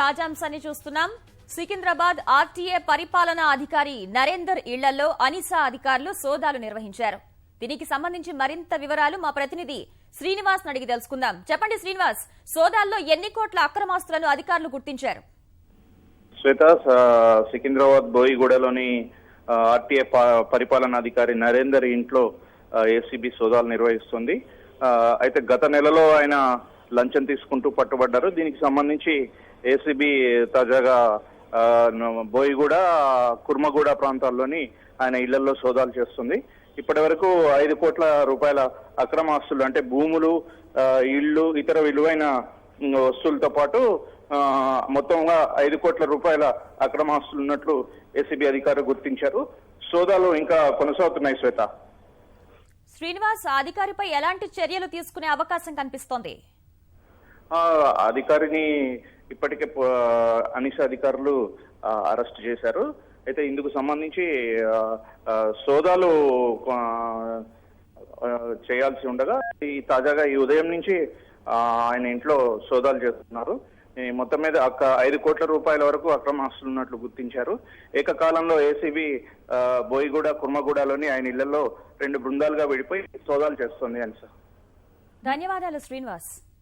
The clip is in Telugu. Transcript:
తాజాంశాన్ని చూస్తున్నాం. సికింద్రాబాద్ ఆర్టీఏ పరిపాలనా అధికారి నరేందర్ ఇళ్ళలో అనిసా అధికారులు సోదాలు నిర్వహించారు. దీనికి సంబంధించి మరింత వివరాలు మా ప్రతినిధి శ్రీనివాస్ అడిగి తెలుసుకుందాం. చెప్పండి శ్రీనివాస్ సోదాల్లో ఎన్ని కోట్ల అక్రమాస్తులను అధికారులు గుర్తించారు? శ్వేత సికింద్రాబాద్ బోయిగూడలోని ఆర్టీఏ పరిపాలనాధికారి నరేందర్ ఇంట్లో ఏసీబీ సోదాలు నిర్వహిస్తుంది. అయితే గత నెలలో ఆయన లంచం తీసుకుంటూ పట్టుబడ్డారు. దీనికి సంబంధించి ఏసీబీ తాజాగా బోయిగూడ కుర్మగూడ ప్రాంతాల్లోని ఆయన ఇళ్ళలో సోదాలు చేస్తుంది. ఇప్పటి వరకు ఐదు కోట్ల రూపాయల అక్రమ ఆస్తులు అంటే భూములు ఇళ్ళు ఇతర విలువైన వస్తువులతో పాటు మొత్తంగా ఐదు కోట్ల రూపాయల అక్రమ ఆస్తులు ఉన్నట్లు ఏసీబీ అధికారులు గుర్తించారు. సోదాలు ఇంకా కొనసాగుతున్నాయి శ్వేత. శ్రీనివాస్ అధికారిపై ఎలాంటి చర్యలు తీసుకునే అవకాశం కనిపిస్తోంది? అధికారిని ఇప్పటికే ప- అనిష అధికారులు అరెస్ట్ చేశారు. అయితే ఇందుకు సంబంధించి సోదాలు చేయాల్సి ఉండగా ఈ తాజాగా ఈ ఉదయం నుంచి ఆయన ఇంట్లో సోదాలు చేస్తున్నారు. మొత్తం మీద అక్క ఐదు కోట్ల రూపాయల వరకు అక్రమ ఆస్తులు ఉన్నట్లు గుర్తించారు. ఏకకాలంలో ఏసీబీ బోయిగూడ కుర్మగూడలోని ఆయన ఇళ్ళలో రెండు బృందాలుగా విడిపోయి సోదాలు చేస్తుంది అని సార్ ధన్యవాదాలు శ్రీనివాస్.